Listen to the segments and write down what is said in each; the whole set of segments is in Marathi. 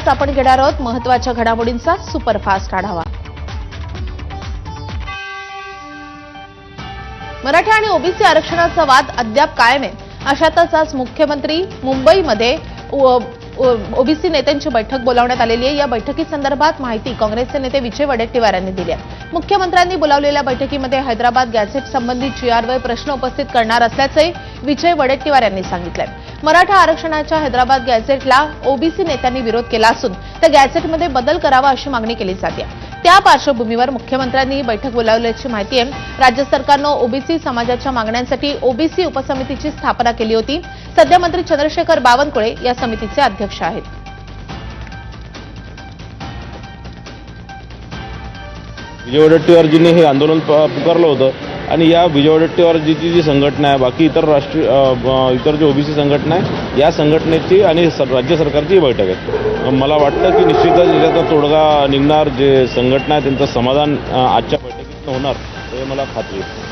आज आपण घेणार आहोत महत्त्वाच्या घडामोडींचा सुपरफास्ट आढावा. मराठा आणि ओबीसी आरक्षणाचा वाद अद्याप कायम आहे. अशातच आज मुख्यमंत्री मुंबईमध्ये ओबीसी नेत्यांची बैठक बोलावण्यात आलेली आहे. या बैठकी संदर्भात माहिती काँग्रेसचे नेते विजय वडेट्टीवार यांनी दिली आहे. मुख्यमंत्र्यांनी बोलावलेल्या बैठकीमध्ये हैदराबाद गॅझेट संबंधी जीआरवर प्रश्न उपस्थित करणार असल्याचे विजय वडेट्टीवार यांनी सांगितलंय. मराठा आरक्षणाच्या हैदराबाद गॅझेटला ओबीसी नेत्यांनी विरोध केला असून त्या गॅझेटमध्ये बदल करावा अशी मागणी केली जाते. त्या पार्श्वभूमीवर मुख्यमंत्र्यांनी ही बैठक बोलावल्याची माहिती आहे. राज्य सरकारनं ओबीसी समाजाच्या मागण्यांसाठी ओबीसी उपसमितीची स्थापना केली होती. सध्या मंत्री चंद्रशेखर बावनकुळे या समितीचे अध्यक्ष आहेत. विजय वडेट्टीवारजींनी हे आंदोलन प- पुकारलं होतं. आणि या विजय वडेट्टीवारजीची जी संघटना आहे बाकी इतर राष्ट्रीय इतर जे ओबीसी संघटना आहे या संघटनेची आणि राज्य सरकारची बैठक आहे. मला वाटतं की निश्चितच याचा तोडगा निघणार. जे संघटना आहे त्यांचं समाधान आजच्या बैठकीत होणार हे मला खात्री आहे.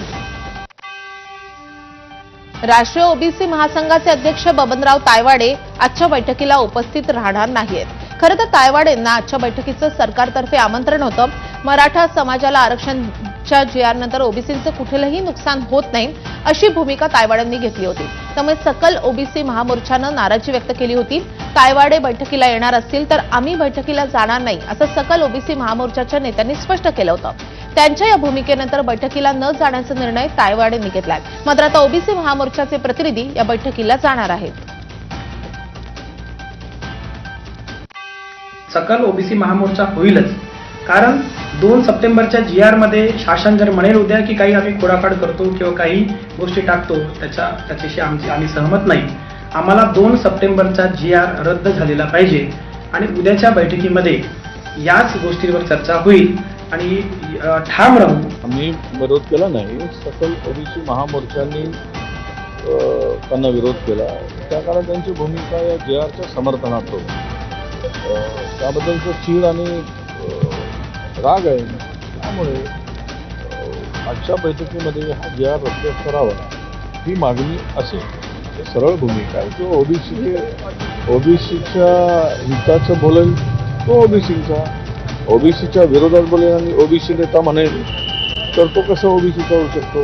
राष्ट्रीय ओबीसी महासंघाचे अध्यक्ष बबनराव तायवाडे आजच्या बैठकीला उपस्थित राहणार नाहीत. खरं तर तायवाडेंना आजच्या बैठकीचं सरकारतर्फे आमंत्रण होतं. मराठा समाजाला आरक्षणच्या जीआरनंतर ओबीसीचं कुठलंही नुकसान होत नाही अशी भूमिका तायवाड्यांनी घेतली होती. त्यामुळे सकल ओबीसी महामोर्चानं नाराजी व्यक्त केली होती. तायवाडे बैठकीला येणार असतील तर आम्ही बैठकीला जाणार नाही असं सकल ओबीसी महामोर्चाच्या नेत्यांनी स्पष्ट केलं होतं. त्यांच्या या भूमिकेनंतर बैठकीला न जाण्याचा निर्णय तायवाडेंनी घेतलाय. मात्र आता ओबीसी महामोर्चाचे प्रतिनिधी या बैठकीला जाणार आहेत. सकल ओबीसी महामोर्चा होईलच. कारण दोन सप्टेंबरच्या जी आरमध्ये शासन जर म्हणेल उद्या की काही आम्ही खोडाखाड करतो किंवा काही गोष्टी टाकतो त्याच्या त्याच्याशी आमची आम्ही सहमत नाही. आम्हाला दोन सप्टेंबरचा जी आर रद्द झालेला पाहिजे आणि उद्याच्या बैठकीमध्ये याच गोष्टींवर चर्चा होईल. आणि ठाम राहू आम्ही विरोध केला नाही. सकल ओबीसी महामोर्चांनी त्यांना विरोध केला. त्या काळात त्यांची भूमिका या जे आरच्या समर्थनात होती त्याबद्दलचं चीड आणि राग आहे. त्यामुळे आजच्या बैठकीमध्ये हा जे आर रद्द करावा ही मागणी असेल सरळ भूमिका आहे. जो ओबीसी ओबीसीच्या हिताचं बोलेल तो ओबीसीचा ओबीसीच्या विरोधात बोलेल आणि ओबीसी नेता म्हणेल तर तो कसं ओबीसीचा होऊ शकतो?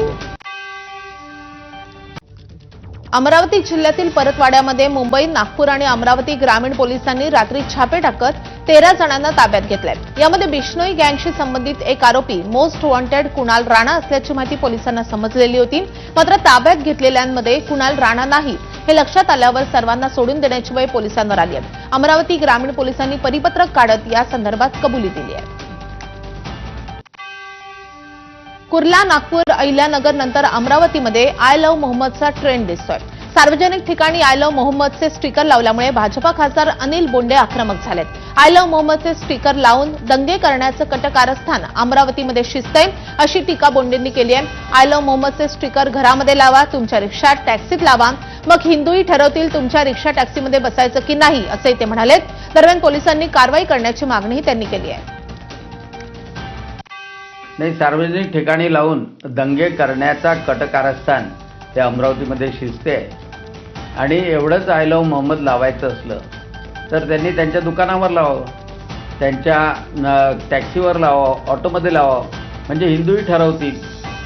अमरावती जिल्ह्यातील परतवाड्यामध्ये मुंबई नागपूर आणि अमरावती ग्रामीण पोलिसांनी रात्री छापे टाकत तेरा जणांना ताब्यात घेतलंय. यामध्ये बिष्णोई गँगशी संबंधित एक आरोपी मोस्ट वॉन्टेड कुणाल राणा असल्याची माहिती पोलिसांना समजलेली होती. मात्र ताब्यात घेतलेल्यांमध्ये कुणाल राणा नाही. हे लक्षात आल्यावर सर्वांना सोडून देण्याची वेळ पोलिसांवर आली आहे. अमरावती ग्रामीण पोलिसांनी परिपत्रक काढत या संदर्भात कबुली दिली आहे. कुर्ला नागपूर अहिल्यानगर नंतर अमरावतीमध्ये आय लव्ह मोहम्मदचा ट्रेंड दिसतोय. सार्वजनिक ठिकाणी आय लव्ह मोहम्मदचे स्टिकर लावल्यामुळे भाजपा खासदार अनिल बोंडे आक्रमक झालेत. आय लव्ह मोहम्मदचे स्टिकर लावून दंगे करण्याचं कटकारस्थान अमरावतीमध्ये शिजतंय अशी टीका बोंडेंनी केली आहे. आय लव्ह मोहम्मदचे स्टिकर घरामध्ये लावा तुमच्या रिक्षात टॅक्सीत लावा. मग हिंदूही ठरवतील तुमच्या रिक्षा टॅक्सीमध्ये बसायचं की नाही असंही ते म्हणालेत. दरम्यान पोलिसांनी कारवाई करण्याची मागणीही त्यांनी केली आहे. नाही सार्वजनिक ठिकाणी लावून दंगे करण्याचा कटकारस्थान ते अमरावतीमध्ये शिजते आहे आणि एवढंच आय लव्ह मोहम्मद लावायचं असलं तर त्यांनी त्यांच्या दुकानावर लावावं. त्यांच्या टॅक्सीवर लावावं ऑटोमध्ये लावावं. म्हणजे हिंदूही ठरवतील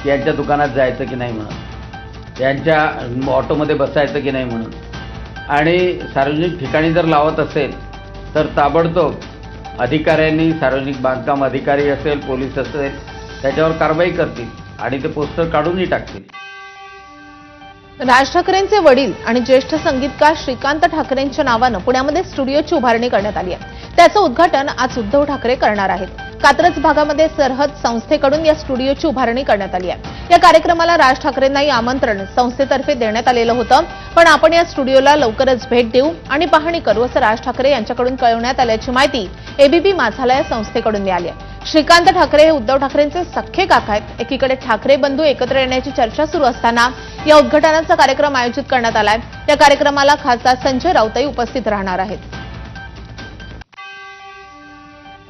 की यांच्या दुकानात जायचं की नाही म्हणून. यांच्या ऑटोमध्ये बसायचं की नाही म्हणून. आणि सार्वजनिक ठिकाणी जर लावत असेल तर ताबडतोब अधिकाऱ्यांनी सार्वजनिक बांधकाम अधिकारी असेल पोलीस असेल त्याच्यावर कारवाई करतील आणि ते पोस्टर काढूनही टाकतील. राज ठाकरेंचे वडील आणि ज्येष्ठ संगीतकार श्रीकांत ठाकरेंच्या नावानं पुण्यामध्ये स्टुडिओची उभारणी करण्यात आली आहे. त्याचं उद्घाटन आज उद्धव ठाकरे करणार आहेत. कात्रज भागामध्ये सरहद संस्थेकडून या स्टुडिओची उभारणी करण्यात आली आहे. या कार्यक्रमाला राज ठाकरेंनाही आमंत्रण संस्थेतर्फे देण्यात आलेलं होतं. पण आपण या स्टुडिओला लवकरच भेट देऊ आणि पाहणी करू असं राज ठाकरे यांच्याकडून कळवण्यात आल्याची माहिती एबीपी माझाला या संस्थेकडून मिळाली आहे. श्रीकांत ठाकरे हे उद्धव ठाकरेंचे सख्खे काका आहेत. एकीकडे ठाकरे बंधू एकत्र येण्याची चर्चा सुरू असताना या उद्घाटनाचा कार्यक्रम आयोजित करण्यात आलाय. त्या कार्यक्रमाला खासदार संजय राऊतही उपस्थित राहणार आहेत.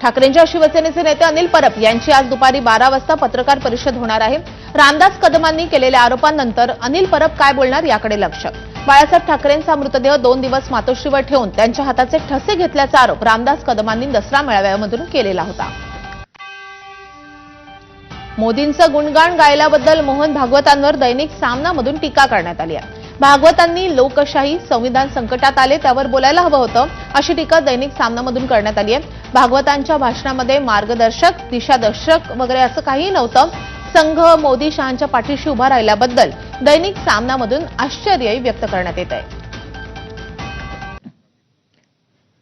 ठाकरेंच्या शिवसेनेचे नेते अनिल परब यांची आज दुपारी बारा वाजता पत्रकार परिषद होणार आहे. रामदास कदमांनी केलेल्या आरोपांनंतर अनिल परब काय बोलणार याकडे लक्ष. बाळासाहेब ठाकरेंचा मृतदेह दोन दिवस मातोश्रीवर ठेवून त्यांच्या हाताचे ठसे घेतल्याचा आरोप रामदास कदमांनी दसरा मेळाव्यामधून केलेला होता. मोदींचं गुणगान गायल्याबद्दल मोहन भागवतांवर दैनिक सामनामधून टीका करण्यात आली आहे. भागवतांनी लोकशाही संविधान संकटात आले त्यावर बोलायला हवं होतं अशी टीका दैनिक सामनामधून करण्यात आली आहे. भागवतांच्या भाषणामध्ये मार्गदर्शक दिशादर्शक वगैरे असं काहीही नव्हतं. संघ मोदी शहांच्या पाठीशी उभा राहिल्याबद्दल दैनिक सामनामधून आश्चर्यही व्यक्त करण्यात येत आहे.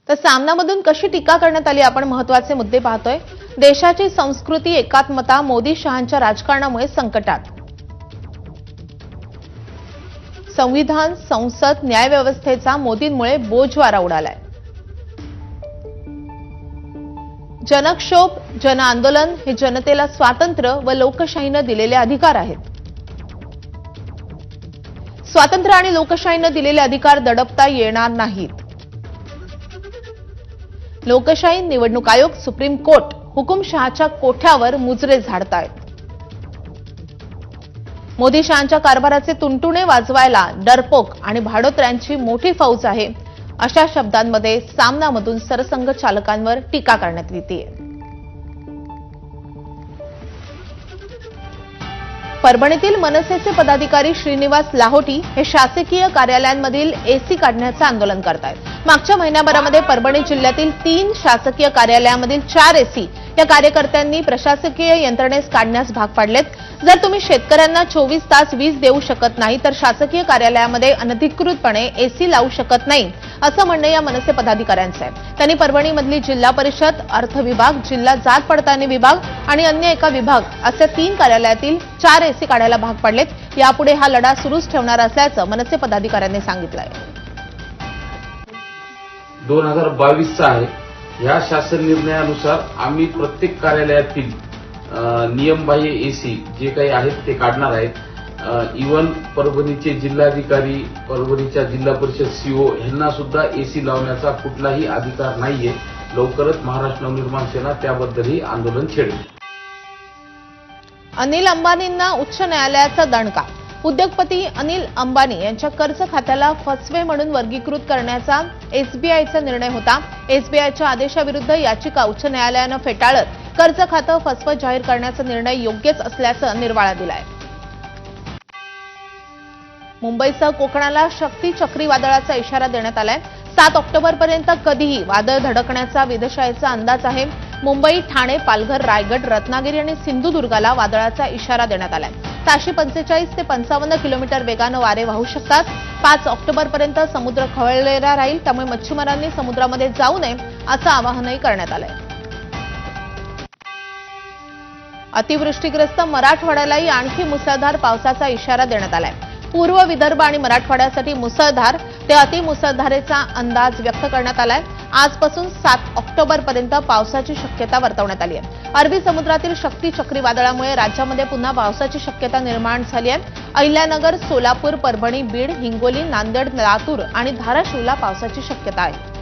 तर सामनामधून कशी टीका करण्यात आली आपण महत्त्वाचे मुद्दे पाहतोय. देशाची संस्कृती एकात्मता मोदी शहांच्या राजकारणामुळे संकटात. संविधान संसद न्यायव्यवस्थेचा मोदींमुळे बोजवारा उडालाय. जनक्षोभ जन आंदोलन हे जनतेला स्वातंत्र्य व लोकशाहीनं दिलेले अधिकार आहेत. स्वातंत्र्य आणि लोकशाहीनं दिलेले अधिकार दडपता येणार नाहीत. लोकशाही निवडणूक आयोग सुप्रीम कोर्ट हुकुमशहाच्या कोठ्यावर मुजरे झाडतायत. मोदी शहांच्या कारभाराचे तुंटुणे वाजवायला डरपोक आणि भाडोत्र्यांची मोठी फौज आहे. अशा शब्दांमध्ये सामनामधून सरसंघ चालकांवर टीका करण्यात येते परभणीतील मनसेचे पदाधिकारी श्रीनिवास लाहोटी हे शासकीय कार्यालयांमधील एसी काढण्याचं आंदोलन करतायत. मागच्या महिन्याभरामध्ये परभणी जिल्ह्यातील तीन शासकीय कार्यालयामधील चार एसी या कार्यकर्त्यांनी प्रशासकीय यंत्रणेस काढण्यास भाग पाडलेत. जर तुम्ही शेतकऱ्यांना चोवीस तास वीज देऊ शकत नाही तर शासकीय कार्यालयामध्ये अनधिकृतपणे एसी लावू शकत नाही असं म्हणणं या मनसे पदाधिकाऱ्यांचं आहे. त्यांनी परभणीमधली जिल्हा परिषद अर्थ विभाग जिल्हा जात पडताळणी विभाग आणि अन्य एका विभाग असे तीन कार्यालयातील चार एसी काढायला भाग पाडलेत. यापुढे हा लढा सुरूच ठेवणार असल्याचं मनसे पदाधिकाऱ्यांनी सांगितलंय. दोन हजार बावीसचा आहे. ह्या शासन निर्णयानुसार आम्ही प्रत्येक कार्यालयातील नियमबाह्य एसी जे काही आहेत ते काढणार आहेत. इवन परभणीचे जिल्हाधिकारी परभणीच्या जिल्हा परिषद सीओ यांना सुद्धा एसी लावण्याचा कुठलाही अधिकार नाहीये. लवकरच महाराष्ट्र नवनिर्माण सेना त्याबद्दलही आंदोलन छेडेल. अनिल अंबानींना उच्च न्यायालयाचा दणका उद्योगपती अनिल अंबानी यांच्या कर्ज खात्याला फसवे म्हणून वर्गीकृत करण्याचा एसबीआयचा निर्णय होता. एसबीआयच्या आदेशाविरुद्ध याचिका उच्च न्यायालयानं फेटाळत कर्ज खातं फसवं जाहीर करण्याचा निर्णय योग्यच असल्याचं निर्वाळा दिलाय. मुंबईसह कोकणाला शक्ती चक्रीवादळाचा इशारा देण्यात आलाय. सात ऑक्टोबरपर्यंत कधीही वादळ धडकण्याचा वेधशाळेचा अंदाज आहे. मुंबई ठाणे पालघर रायगड रत्नागिरी आणि सिंधुदुर्गाला वादळाचा इशारा देण्यात आलाय. ताशी पंचेचाळीस ते पंचावन्न किलोमीटर वेगानं वारे वाहू शकतात. पाच ऑक्टोबरपर्यंत समुद्र खवळलेला राहील त्यामुळे मच्छीमारांनी समुद्रामध्ये जाऊ नये असं आवाहनही करण्यात आलंय. अतिवृष्टीग्रस्त मराठवाड्यालाही आणखी मुसळधार पावसाचा इशारा देण्यात आलाय. पूर्व विदर्भ आणि मराठवाड्यासाठी मुसळधार ते अतिमुसळधारेचा अंदाज व्यक्त करण्यात आलाय. आजपासून सात ऑक्टोबरपर्यंत पावसाची शक्यता वर्तवण्यात आली आहे. अरबी समुद्रातील शक्ती चक्रीवादळामुळे राज्यामध्ये पुन्हा पावसाची शक्यता निर्माण झाली आहे. अहिल्यानगर सोलापूर परभणी बीड हिंगोली नांदेड लातूर आणि धाराशिवला पावसाची शक्यता आहे.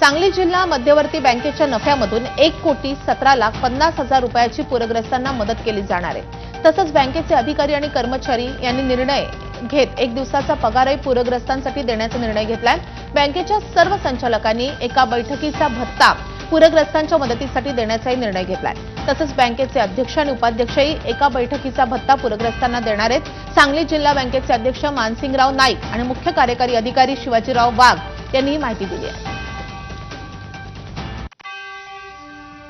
सांगली जिल्हा मध्यवर्ती बँकेच्या नफ्यामधून एक कोटी सतरा लाख पन्नास हजार रुपयाची पूरग्रस्तांना मदत केली जाणार आहे. तसंच बँकेचे अधिकारी आणि कर्मचारी यांनी निर्णय घेत एक दिवसाचा पगारही पूरग्रस्तांसाठी देण्याचा निर्णय घेतलाय. बँकेच्या सर्व संचालकांनी एका बैठकीचा भत्ता पूरग्रस्तांच्या मदतीसाठी देण्याचाही निर्णय घेतलाय. तसंच बँकेचे अध्यक्ष आणि उपाध्यक्षही एका बैठकीचा भत्ता पूरग्रस्तांना देणार आहेत. सांगली जिल्हा बँकेचे अध्यक्ष मानसिंगराव नाईक आणि मुख्य कार्यकारी अधिकारी शिवाजीराव वाघ यांनी ही माहिती दिली आहे.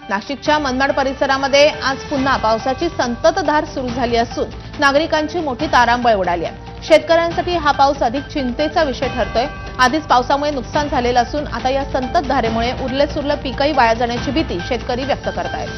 नाशिकच्या मनमाड परिसरामध्ये आज पुन्हा पावसाची संततधार सुरू झाली असून नागरिकांची मोठी तारांबळ उडाली आहे. शेतकऱ्यांसाठी हा पाऊस अधिक चिंतेचा विषय ठरतोय. आधीच पावसामुळे नुकसान झालेलं असून आता या संततधारेमुळे उरले सुरलं पीकही वाया जाण्याची भीती शेतकरी व्यक्त करतायत.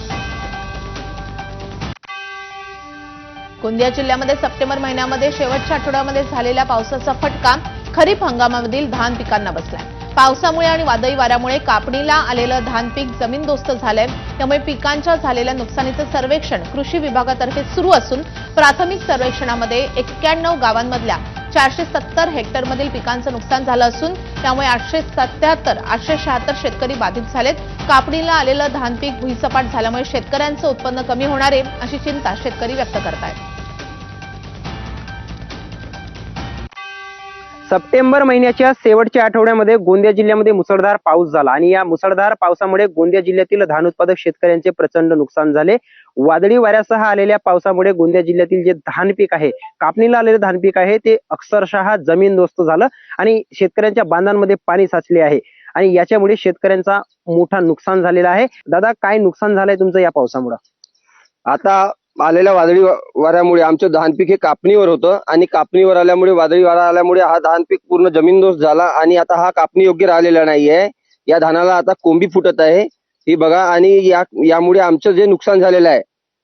गोंदिया जिल्ह्यामध्ये सप्टेंबर महिन्यामध्ये शेवटच्या आठवड्यामध्ये झालेल्या पावसाचा फटका खरीप हंगामामधील धान पिकांना बसलाय. पावसामुळे आणि वादळी वाऱ्यामुळे कापणीला आलेलं धान पीक जमीनदोस्त झालंय. त्यामुळे पिकांच्या झालेल्या नुकसानीचं सर्वेक्षण कृषी विभागातर्फे सुरू असून प्राथमिक सर्वेक्षणामध्ये एक्क्याण्णव गावांमधल्या चारशे सत्तर हेक्टरमधील पिकांचं नुकसान झालं असून त्यामुळे आठशे सत्याहत्तर आठशे शहात्तर शेतकरी बाधित झालेत. कापणीला आलेलं धान पीक भुईसपाट झाल्यामुळे शेतकऱ्यांचं उत्पन्न कमी होणार आहे अशी चिंता शेतकरी व्यक्त करतायत. सप्टेंबर महिन्याच्या शेवटच्या आठवड्यामध्ये गोंदिया जिल्ह्यामध्ये मुसळधार पाऊस झाला आणि या मुसळधार पावसामुळे गोंदिया जिल्ह्यातील धान उत्पादक शेतकऱ्यांचे प्रचंड नुकसान झाले. वादळी वाऱ्यासह आलेल्या पावसामुळे गोंदिया जिल्ह्यातील जे धान पीक आहे कापणीला आलेले धान पीक आहे ते अक्षरशः जमीनदोस्त झालं आणि शेतकऱ्यांच्या बांधांमध्ये पाणी साचले आहे आणि याच्यामुळे शेतकऱ्यांचा मोठा नुकसान झालेला आहे. दादा काय नुकसान झालंय तुमचं या पावसामुळे? आता आलेल्या वादळी वाऱ्यामुळे आमचं धान पीक हे कापणीवर होतं आणि कापणीवर आल्यामुळे वादळी वारा आल्यामुळे हा धान पीक पूर्ण जमीनदोस्त झाला आणि आता हा कापणी योग्य राहिलेला नाहीये. या धानाला आता कोंबी फुटत आहे. ही बघा आणि या यामुळे आमचं जे नुकसान झालेलं आहे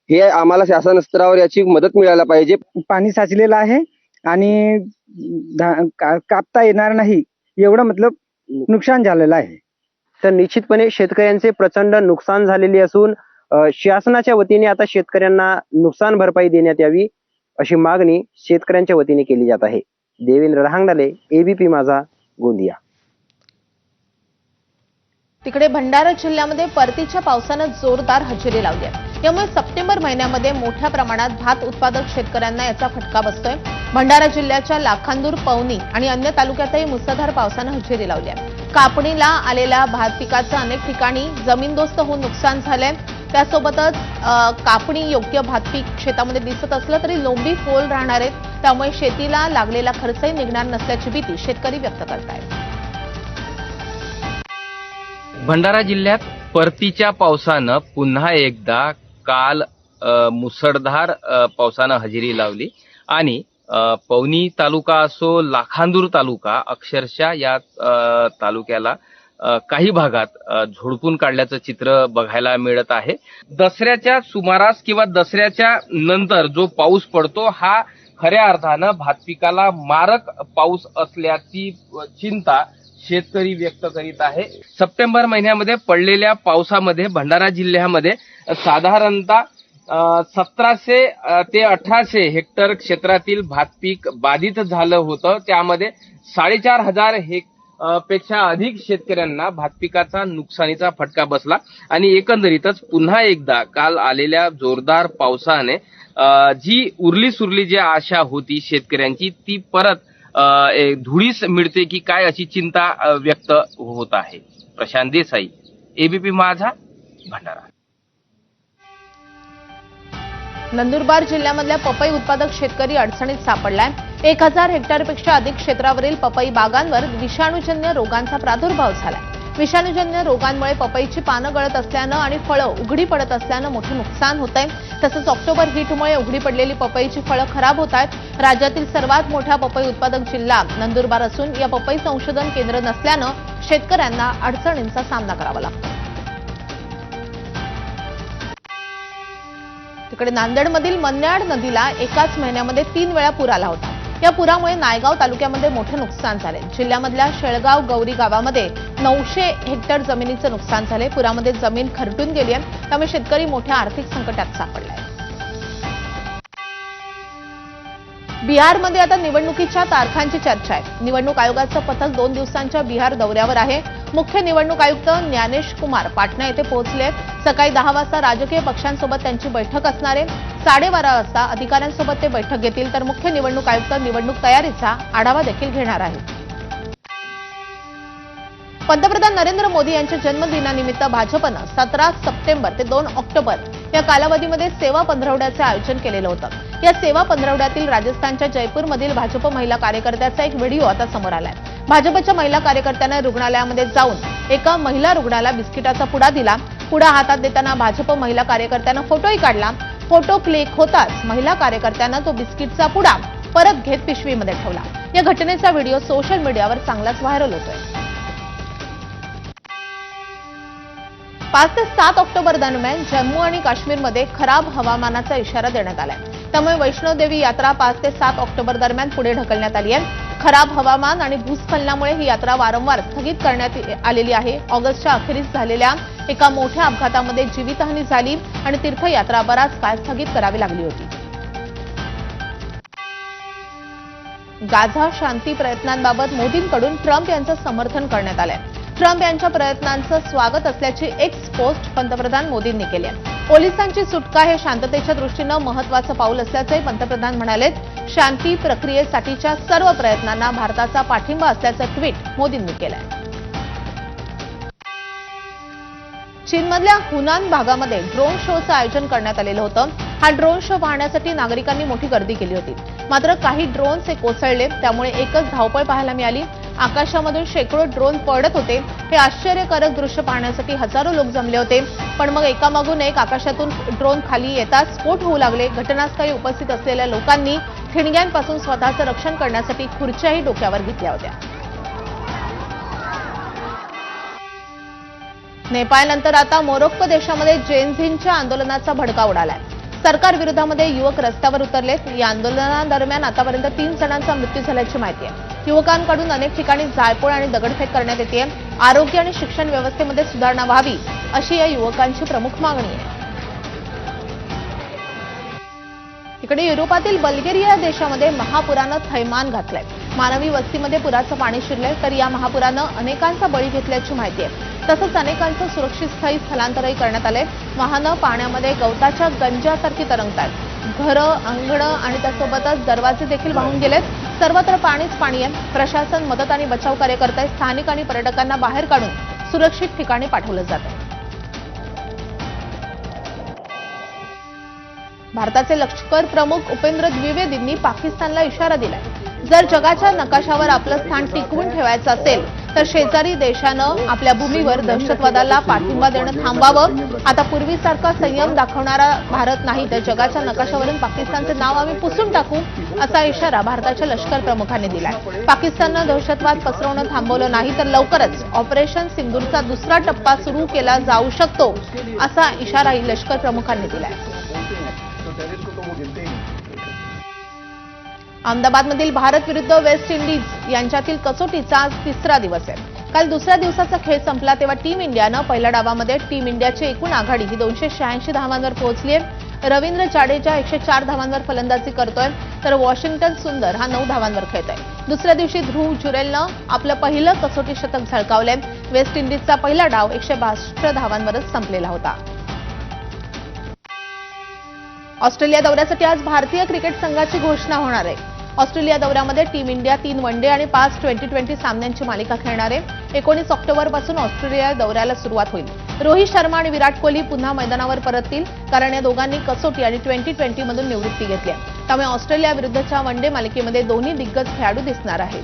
हे आम्हाला शासन स्तरावर याची मदत मिळायला पाहिजे. पाणी साचलेलं आहे आणि का- कापता येणार नाही एवढं मतलब नुकसान झालेलं आहे. तर निश्चितपणे शेतकऱ्यांचे प्रचंड नुकसान झालेले असून शासनाच्या वतीने आता शेतकऱ्यांना नुकसान भरपाई देण्यात यावी अशी मागणी शेतकऱ्यांच्या वतीने केली जात आहे. देवेंद्र रहांगडाले एबीपी माझा गोंदिया. तिकडे भंडारा जिल्ह्यामध्ये परतीच्या पावसानं जोरदार हजेरी लावली आहे. त्यामुळे सप्टेंबर महिन्यामध्ये मोठ्या प्रमाणात भात उत्पादक शेतकऱ्यांना याचा फटका बसतोय. भंडारा जिल्ह्याच्या लाखांदूर पवनी आणि अन्य तालुक्यातही मुसळधार पावसानं हजेरी लावली आहे. कापणीला आलेल्या भात पिकाचं अनेक ठिकाणी जमीनदोस्त होऊन नुकसान झालंय. त्यासोबतच कापणी योग्य भात पीक शेतामध्ये दिसत असलं तरी लोंबी फोल राहणार आहेत. त्यामुळे शेतीला लागलेला खर्चही निघणार नसल्याची भीती शेतकरी व्यक्त करतायत. भंडारा जिल्ह्यात परतीच्या पावसानं पुन्हा एकदा काल मुसळधार पावसानं हजेरी लावली. आणि पवनी तालुका असो लाखांदूर तालुका अक्षरशः या तालुक्याला काही भागात झोडपून काढल्याचं चित्र बघायला मिळत आहे. दसऱ्याच्या सुमारास किंवा दसऱ्याच्या नंतर जो पाऊस पडतो हा खऱ्या अर्थानं भात पिकाला मारक पाऊस असल्याची चिंता शेतकरी व्यक्त करीत आहे. सप्टेंबर महिन्यामध्ये पडलेल्या पावसामध्ये भंडारा जिल्ह्यामध्ये साधारणतः सतराशे ते अठराशे हेक्टर क्षेत्रातील भात पीक बाधित झालं होतं. त्यामध्ये साडेचार हजार हेक्टर पेक्षा अधिक शेतकऱ्यांना भात पिकाचा नुकसानीचा फटका बसला. आणि एकंदरीतच पुन्हा एकदा काल आलेल्या जोरदार पावसाने जी उरली सुरली जी आशा होती शेतकऱ्यांची ती परत धुळीस मिळते की काय अशी चिंता व्यक्त होत आहे. प्रशांत देसाई एबीपी माझा भंडारा. नंदुरबार जिल्ह्यामधल्या पपई उत्पादक शेतकरी अडचणीत सापडलाय. एक हजार हेक्टरपेक्षा अधिक क्षेत्रावरील पपई बागांवर विषाणूजन्य रोगांचा प्रादुर्भाव झालाय. विषाणूजन्य रोगांमुळे पपईची पानं गळत असल्यानं आणि फळं उघडी पडत असल्यानं मोठे नुकसान होत आहे तसंच ऑक्टोबर हीटमुळे उघडी पडलेली पपईची फळं खराब होत आहेत राज्यातील सर्वात मोठा पपई उत्पादक जिल्हा नंदुरबार असून या पपई संशोधन केंद्र नसल्यानं शेतकऱ्यांना अडचणींचा सामना करावा लागतो तिकडे नांदेडमधील मन्याड नदीला एकाच महिन्यामध्ये तीन वेळा पूर आला होता. या पुरामुळे नायगाव तालुक्यामध्ये मोठे नुकसान झाले. जिल्ह्यामधल्या शेळगाव गौरी गावामध्ये नऊशे हेक्टर जमिनीचं नुकसान झाले. पुरामध्ये जमीन खरटून गेली आहे. त्यामुळे शेतकरी मोठ्या आर्थिक संकटात सापडलाय बिहारमध्ये आता निवडणुकीच्या तारखांची चर्चा आहे. निवडणूक आयोगाचं पथक दोन दिवसांच्या बिहार दौऱ्यावर आहे. मुख्य निवडणूक आयुक्त ज्ञानेश कुमार पाटणा येथे पोहोचले सकाळी दहा वाजता राजकीय पक्षांसोबत त्यांची बैठक असणार आहे. साडेबारा वाजता अधिकाऱ्यांसोबत ते बैठक घेतील तर मुख्य निवडणूक आयुक्त निवडणूक तयारीचा आढावा देखील घेणार आहेत. पंतप्रधान नरेंद्र मोदी यांच्या जन्मदिनानिमित्त भाजपनं सतरा सप्टेंबर ते दोन ऑक्टोबर या कालावधीमध्ये सेवा पंधरवड्याचं आयोजन केलेलं होतं. या सेवा पंधरवड्यातील राजस्थानच्या जयपूरमधील भाजप महिला कार्यकर्त्याचा एक व्हिडिओ आता समोर आलाय. भाजपच्या महिला कार्यकर्त्यानं रुग्णालयामध्ये जाऊन एका महिला रुग्णाला बिस्किटाचा पुडा दिला. पुढा हातात देताना भाजप महिला कार्यकर्त्यानं फोटोही काढला. फोटो क्लिक होताच महिला कार्यकर्त्यानं तो बिस्किटचा पुडा परत घेत पिशवीमध्ये ठेवला. या घटनेचा व्हिडिओ सोशल मीडियावर चांगलाच व्हायरल होतोय. पाच ते सात ऑक्टोबर दरम्यान जम्मू आणि काश्मीरमध्ये खराब हवामानाचा इशारा देण्यात आलाय. त्यामुळे वैष्णोदेवी यात्रा पाच ते सात ऑक्टोबर दरम्यान पुढे ढकलण्यात आली आहे. खराब हवामान आणि भूस्खलनामुळे ही यात्रा वारंवार स्थगित करण्यात आलेली आहे. ऑगस्टच्या अखेरीस झालेल्या एका मोठ्या अपघातामध्ये जीवितहानी झाली आणि तीर्थयात्रा बराच काळ स्थगित करावी लागली होती. गाझा शांती प्रयत्नांबाबत मोदींकडून ट्रम्प यांचं समर्थन करण्यात आलंय. ट्रम्प यांच्या प्रयत्नांचं स्वागत असल्याची एक्स पोस्ट पंतप्रधान मोदींनी केली आहे. पोलिसांची सुटका हे शांततेच्या दृष्टीनं महत्वाचं पाऊल असल्याचंही पंतप्रधान म्हणाले शांती प्रक्रियेसाठीच्या सर्व प्रयत्नांना भारताचा पाठिंबा असल्याचं ट्विट मोदींनी केलंय. चीनमधल्या हुनान भागामध्ये ड्रोन शोचं आयोजन करण्यात आलेलं होतं. हा ड्रोन शो पाहण्यासाठी नागरिकांनी मोठी गर्दी केली होती. मात्र काही ड्रोन्स हे कोसळले त्यामुळे एकच धावपळ पाहायला मिळाली. आकाशामधून शेकडो ड्रोन पडत होते. हे आश्चर्यकारक दृश्य पाहण्यासाठी हजारो लोक जमले होते. पण मग एकामागून एक आकाशातून ड्रोन खाली येताच स्फोट होऊ लागले. घटनास्थळी उपस्थित असलेल्या लोकांनी ठिणग्यांपासून स्वतःचं रक्षण करण्यासाठी खुर्च्याही डोक्यावर घेतल्या होत्या. नेपाळनंतर आता मोरोक्को देशामध्ये जेनझिनच्या आंदोलनाचा भडका उडालाय. सरकार विरोधामध्ये युवक रस्त्यावर उतरलेत. या आंदोलनादरम्यान आतापर्यंत तीन जणांचा मृत्यू झाल्याची माहिती आहे. युवकांकडून अनेक ठिकाणी जाळपोळ आणि दगडफेक करण्यात येते आरोग्य आणि शिक्षण व्यवस्थेमध्ये सुधारणा व्हावी अशी या युवकांची प्रमुख मागणी आहे. इकडे युरोपातील बल्गेरिया देशामध्ये महापुरानं थैमान घातलंय. मानवी वस्तीमध्ये पुराचं पाणी शिरलंय तर या महापुरानं अनेकांचा बळी घेतल्याची माहिती आहे. तसंच अनेकांचं सुरक्षित स्थळी स्थलांतरही करण्यात आलंय. वाहनं पाण्यामध्ये गवताच्या गंजासारखी तरंगतात घरं अंगणं आणि त्यासोबतच दरवाजे देखील वाहून गेलेत. सर्वत्र पाणीच पाणी आहे. प्रशासन मदत आणि बचाव कार्य करत आहे स्थानिक आणि पर्यटकांना बाहेर काढून सुरक्षित ठिकाणी पाठवलं जात आहे भारताचे लष्कर प्रमुख उपेंद्र द्विवेदींनी पाकिस्तानला इशारा दिलाय. जर जगाच्या नकाशावर आपलं स्थान टिकवून ठेवायचं असेल तर शेजारी देशानं आपल्या भूमीवर दहशतवादाला पाठिंबा देणं थांबावं. आता पूर्वीसारखा संयम दाखवणारा भारत नाही तर जगाच्या नकाशावरून पाकिस्तानचं नाव आम्ही पुसून टाकू असा इशारा भारताच्या लष्कर प्रमुखांनी दिलाय. पाकिस्ताननं दहशतवाद पसरवणं थांबवलं नाही तर लवकरच ऑपरेशन सिंदूरचा दुसरा टप्पा सुरू केला जाऊ शकतो असा इशाराही लष्कर प्रमुखांनी दिलाय. अहमदाबादमधील भारत विरुद्ध वेस्ट इंडिज यांच्यातील कसोटीचा आज तिसरा दिवस आहे. काल दुसऱ्या दिवसाचा खेळ संपला तेव्हा टीम इंडियानं पहिल्या डावामध्ये टीम इंडियाची एकूण आघाडी ही दोनशे शहाऐंशी धावांवर पोहोचली आहे. रवींद्र जाडेजा एकशे चार धावांवर फलंदाजी करतोय. तर वॉशिंग्टन सुंदर हा नऊ धावांवर खेळत आहे दुसऱ्या दिवशी ध्रुव जुरेलनं आपलं पहिलं कसोटी शतक झळकावलंय. वेस्ट इंडिजचा पहिला डाव एकशे बासष्ट धावांवरच संपलेला होता. ऑस्ट्रेलिया दौऱ्यासाठी आज भारतीय क्रिकेट संघाची घोषणा होणार आहे. ऑस्ट्रेलिया दौऱ्यामध्ये टीम इंडिया तीन वन डे आणि पाच ट्वेंटी ट्वेंटी सामन्यांची मालिका खेळणार आहे. एकोणीस ऑक्टोबरपासून ऑस्ट्रेलिया दौऱ्याला सुरुवात होईल. रोहित शर्मा आणि विराट कोहली पुन्हा मैदानावर परततील कारण या दोघांनी कसोटी आणि ट्वेंटी ट्वेंटीमधून निवृत्ती घेतली आहे. त्यामुळे ऑस्ट्रेलिया विरुद्धच्या वन डे मालिकेमध्ये दोन्ही दिग्गज खेळाडू दिसणार आहेत.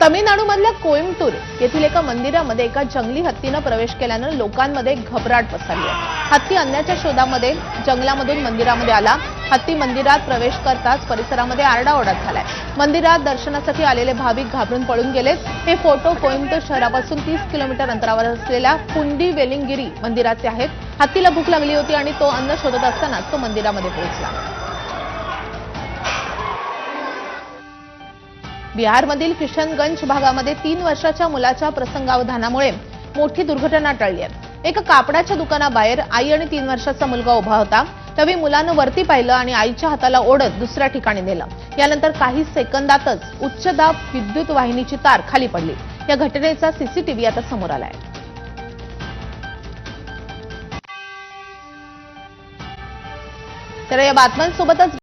तमिळनाडूमधल्या कोइंबतूर येथील एका मंदिरामध्ये एका जंगली हत्तीनं प्रवेश केल्यानं लोकांमध्ये घबराट पसरली आहे. हत्ती अन्याच्या शोधामध्ये जंगलामधून मंदिरामध्ये आला. हत्ती मंदिरात प्रवेश करताच परिसरामध्ये आरडाओरडा झालाय. मंदिरात दर्शनासाठी आलेले भाविक घाबरून पळून गेलेत. हे फोटो कोईमतूर शहरापासून तीस किलोमीटर अंतरावर असलेल्या पुंडी वेलिंगिरी मंदिराचे आहेत. हत्तीला भूक लागली होती आणि तो अन्न शोधत असतानाच तो मंदिरामध्ये पोहोचला. बिहारमधील किशनगंज भागामध्ये तीन वर्षाच्या मुलाच्या प्रसंगावधानामुळे मोठी दुर्घटना टळली आहे. एका कापडाच्या दुकानाबाहेर आई आणि तीन वर्षाचा मुलगा उभा होता. तवी मुलानं वरती पाहिलं आणि आईच्या हाताला ओढत दुसऱ्या ठिकाणी नेलं. यानंतर काही सेकंदातच उच्च दाब विद्युत वाहिनीची तार खाली पडली. या घटनेचा सीसीटीव्ही आता समोर आलाय. तर या बातम्यांसोबतच